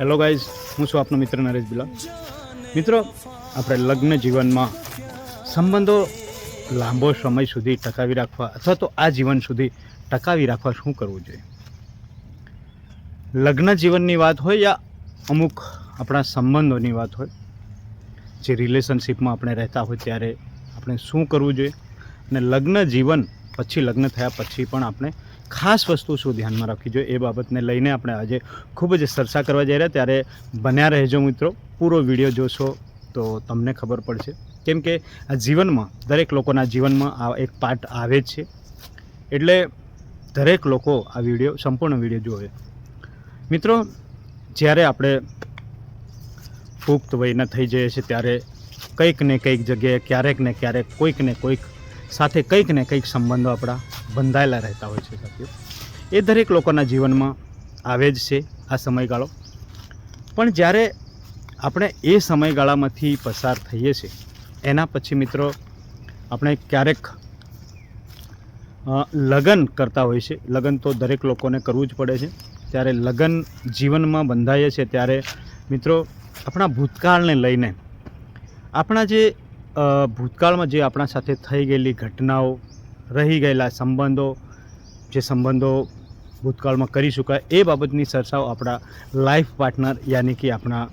Hello guys હું છું આપનો મિત્ર નરેશ બિલા મિત્રો, આપણે લગ્ન જીવનમાં સંબંધો લાંબો સમય સુધી ટકાવી રાખવા અથવા તો આ જીવન સુધી ટકાવી રાખવા શું કરવું જોઈએ? લગ્ન જીવનની વાત હોય યા અમુક આપણા સંબંધોની વાત હોય, જે રિલેશનશિપમાં આપણે રહેતા હોય ત્યારે આપણે શું કરવું જોઈએ? અને લગ્ન જીવન પછી લગ્ન થયા પછી પણ આપણે ખાસ વસ્તુ શું ધ્યાનમાં રાખવી જોઈએ એ બાબતને લઈને આપણે આજે ખૂબ જ ચર્ચા કરવા જઈ રહ્યા ત્યારે બન્યા રહેજો મિત્રો. પૂરો વીડિયો જોશો તો તમને ખબર પડશે. કેમ કે આ જીવનમાં, દરેક લોકોના જીવનમાં આ એક પાર્ટ આવે જ છે. એટલે દરેક લોકો આ વીડિયો, સંપૂર્ણ વીડિયો જોવે મિત્રો, જ્યારે આપણે પુખ્ત વયના થઈ જઈએ છીએ ત્યારે કંઈક ને કંઈક જગ્યાએ ક્યારેક ને ક્યારેક કોઈક ને કોઈક સાથે કંઈક ને કંઈક સંબંધો આપણા બંધાયેલા રહેતા હોય છે સાથીઓ. એ દરેક લોકોના જીવનમાં આવે જ છે આ સમયગાળો. પણ જ્યારે આપણે એ સમયગાળામાંથી પસાર થઈએ છીએ, એના પછી મિત્રો આપણે ક્યારેક લગ્ન કરતા હોય છે લગ્ન તો દરેક લોકોને કરવું જ પડે છે. ત્યારે લગ્ન જીવનમાં બંધાઈએ છીએ ત્યારે મિત્રો આપણા ભૂતકાળને લઈને, આપણા જે ભૂતકાળમાં જે આપણા સાથે થઈ ગયેલી ઘટનાઓ રહી ગયેલા સંબંધો, જે સંબંધો ભૂતકાળમાં કરી શકાય એ બાબતની ચર્ચાઓ આપણા લાઈફ પાર્ટનર યાની કે આપણા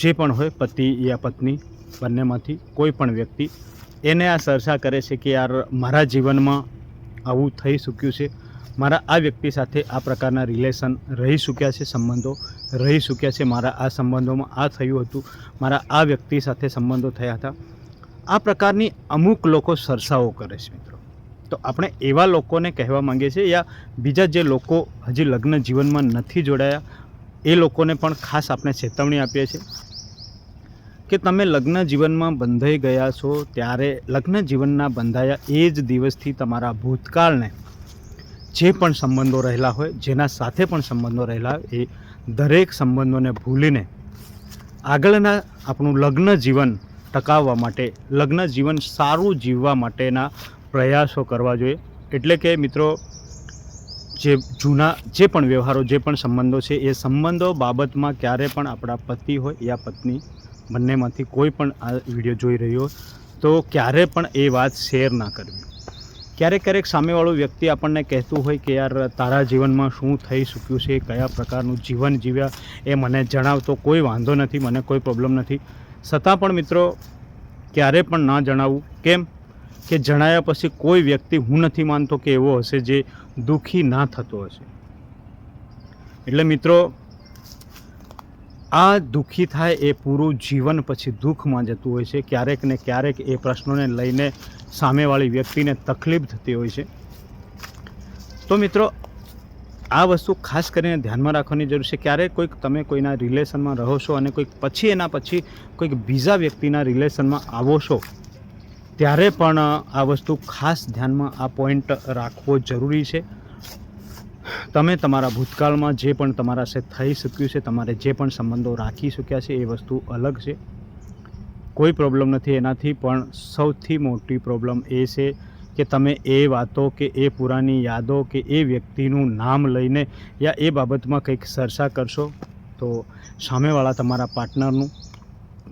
જે પણ હોય પતિ યા પત્ની બંનેમાંથી કોઈ પણ વ્યક્તિ એને આ ચર્ચા કરે છે કે યાર મારા જીવનમાં આવું થઈ ચૂક્યું છે. મારા આ વ્યક્તિ સાથે આ પ્રકારના રિલેશન રહી ચૂક્યા છે, સંબંધો રહી ચૂક્યા છે. મારા આ સંબંધોમાં આ થયું હતું. મારા આ વ્યક્તિ સાથે સંબંધો થયા હતા. આ પ્રકારની અમુક લોકો સરસાઓ કરે છે મિત્રો. તો આપણે એવા લોકોને કહેવા માંગીએ છીએ યા બીજા જે લોકો હજી લગ્ન જીવનમાં નથી જોડાયા, એ લોકોને પણ ખાસ આપણે ચેતવણી આપીએ છીએ કે તમે લગ્ન જીવનમાં બંધાઈ ગયા છો, ત્યારે લગ્ન જીવનના બંધાયા એ જ દિવસથી તમારા ભૂતકાળને જે પણ સંબંધો રહેલા હોય, જેના સાથે પણ સંબંધો રહેલા હોય, એ દરેક સંબંધોને ભૂલીને આગળના આપણું લગ્ન જીવન ટકાવવા માટે, લગ્ન જીવન સારું જીવવા માટેના પ્રયાસો કરવા જોઈએ. એટલે કે મિત્રો, જે જૂના, જે પણ વ્યવહારો, જે પણ સંબંધો છે, એ સંબંધો બાબતમાં ક્યારે પણ આપણા પતિ હોય યા પત્ની બંનેમાંથી કોઈ પણ આ વીડિયો જોઈ રહ્યો હોય, તો ક્યારે પણ એ વાત શેર ના કરવી. ક્યારેક ક્યારેક સામેવાળું વ્યક્તિ આપણને કહેતું હોય કે, યાર, તારા જીવનમાં શું થઈ ચૂક્યું છે? કયા પ્રકારનું જીવન જીવ્યા? એ મને જણાવતો કોઈ વાંધો નથી, મને કોઈ પ્રોબ્લેમ નથી. છતાં પણ મિત્રો, ક્યારે પણ ના જણાવવું કેમ? કે જણાયા પછી કોઈ વ્યક્તિ હું નથી માનતો કે એવો હશે જે દુઃખી ના થતો હશે. એટલે મિત્રો, આ દુઃખી થાય એ પૂરું જીવન પછી દુઃખમાં જતું હોય છે. ક્યારેક ને ક્યારેક એ પ્રશ્નોને લઈને સામેવાળી વ્યક્તિને તકલીફ થતી હોય છે. તો મિત્રો આ વસ્તુ ખાસ કરીને ધ્યાનમાં રાખવાની જરૂર છે. ક્યારે કોઈક તમે કોઈના રિલેશનમાં રહો છો અને કોઈક પછી એના પછી કોઈક બીજા વ્યક્તિના રિલેશનમાં આવો છો, ત્યારે પણ આ વસ્તુ ખાસ ધ્યાનમાં આ પોઈન્ટ રાખવો જરૂરી છે. તમે તમારા ભૂતકાળમાં જે પણ તમારા સાથે થઈ શક્યું છે, તમારે જે પણ સંબંધો રાખી શક્યા છે, એ વસ્તુ અલગ છે. કોઈ પ્રોબ્લેમ નથી એનાથી, પણ સૌથી મોટી પ્રોબ્લેમ એ છે કે તમે એ વાતો કે એ પુરાની યાદો કે એ વ્યક્તિનું નામ લઈને યા એ બાબતમાં કંઈક ચર્ચા કરશો? તો સામેવાળા તમારા પાર્ટનરનું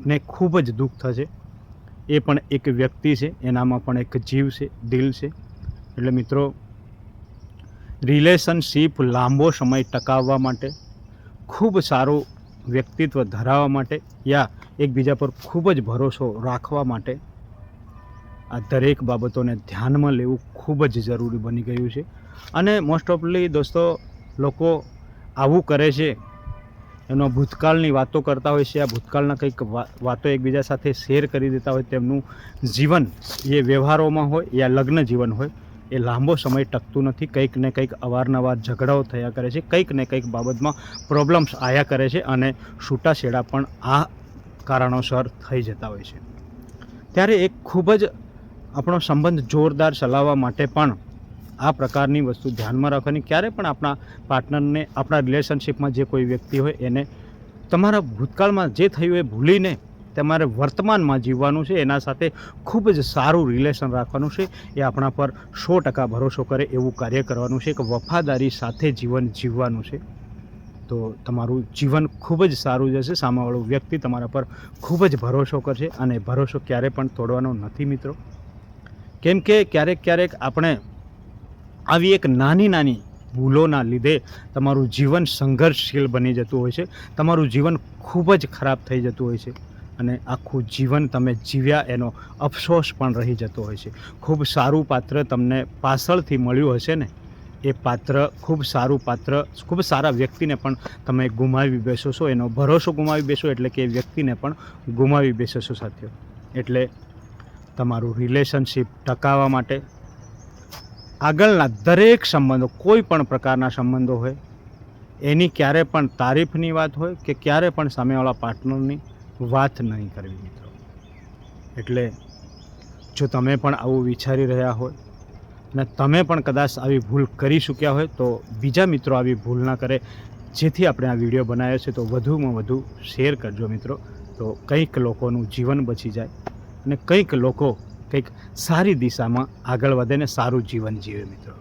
ને ખૂબ જ દુઃખ થશે. એ પણ એક વ્યક્તિ છે, એનામાં પણ એક જીવ છે, દિલ છે. એટલે મિત્રો, રિલેશનશીપ લાંબો સમય ટકાવવા માટે, ખૂબ સારું વ્યક્તિત્વ ધરાવવા માટે, યા એકબીજા પર ખૂબ જ ભરોસો રાખવા માટે આ દરેક બાબતોને ધ્યાનમાં લેવું ખૂબ જ જરૂરી બની ગયું છે. અને મોસ્ટ ઓફલી દોસ્તો, લોકો આવું કરે છે, એનો ભૂતકાળની વાતો કરતા હોય છે, આ ભૂતકાળના કંઈક વાતો એકબીજા સાથે શેર કરી દેતા હોય, તેમનું જીવન એ વ્યવહારોમાં હોય, યા લગ્ન જીવન હોય, એ લાંબો સમય ટકતું નથી. કંઈક ને કંઈક અવારનવાર ઝઘડાઓ થયા કરે છે, કંઈક ને કંઈક બાબતમાં પ્રોબ્લેમ્સ આવ્યા કરે છે અને છૂટાછેડા પણ આ કારણોસર થઈ જતા હોય છે. ત્યારે એક ખૂબ જ આપણો સંબંધ જોરદાર ચલાવવા માટે પણ આ પ્રકારની વસ્તુ ધ્યાનમાં રાખવાની. ક્યારે પણ આપણા પાર્ટનરને, આપણા રિલેશનશિપમાં જે કોઈ વ્યક્તિ હોય એને તમારા ભૂતકાળમાં જે થયું એ ભૂલીને તમારે વર્તમાનમાં જીવવાનું છે, એના સાથે ખૂબ જ સારું રિલેશન રાખવાનું છે. એ આપણા પર સો ટકા ભરોસો કરે, એવું કાર્ય કરવાનું છે, એક વફાદારી સાથે જીવન જીવવાનું છે. તો તમારું જીવન ખૂબ જ સારું જશે. સામેવાળું વ્યક્તિ તમારા પર ખૂબ જ ભરોસો કરશે અને ભરોસો ક્યારે પણ તોડવાનો નથી, મિત્રો. કેમ કે ક્યારેક ક્યારેક આપણે આવી એક નાની નાની ભૂલોના લીધે તમારું જીવન સંઘર્ષશીલ બની જતું હોય છે. તમારું જીવન ખૂબ જ ખરાબ થઈ જતું હોય છે અને આખું જીવન તમે જીવ્યા એનો અફસોસ પણ રહી જતો હોય છે. ખૂબ સારું પાત્ર તમને પાછળથી મળ્યું હશે ને, એ પાત્ર ખૂબ સારું પાત્ર, ખૂબ સારા વ્યક્તિને પણ તમે ગુમાવી બેસો છો. એનો ભરોસો ગુમાવી બેસો એટલે કે એ વ્યક્તિને પણ ગુમાવી બેસો છો સાથીઓ. એટલે તમારું રિલેશનશીપ ટકાવવા માટે. આગળના દરેક સંબંધો, કોઈ પણ પ્રકારના સંબંધો હોય, એની ક્યારે પણ તારીફની વાત હોય કે ક્યારે પણ સામેવાળા પાર્ટનરની વાત નહીં કરવી મિત્રો. એટલે જો તમે પણ આવું વિચારી રહ્યા હોય ને તમે પણ કદાચ આવી ભૂલ કરી ચૂક્યા હોય તો બીજા મિત્રો આવી ભૂલ ના કરે, જેથી આપણે આ વીડિયો બનાવ્યો છે તો વધુમાં વધુ શેર કરજો મિત્રો. તો કંઈક લોકોનું જીવન બચી જાય. અને કંઈક લોકો કંઈક સારી દિશામાં આગળ વધે ને સારું જીવન જીવે મિત્રો.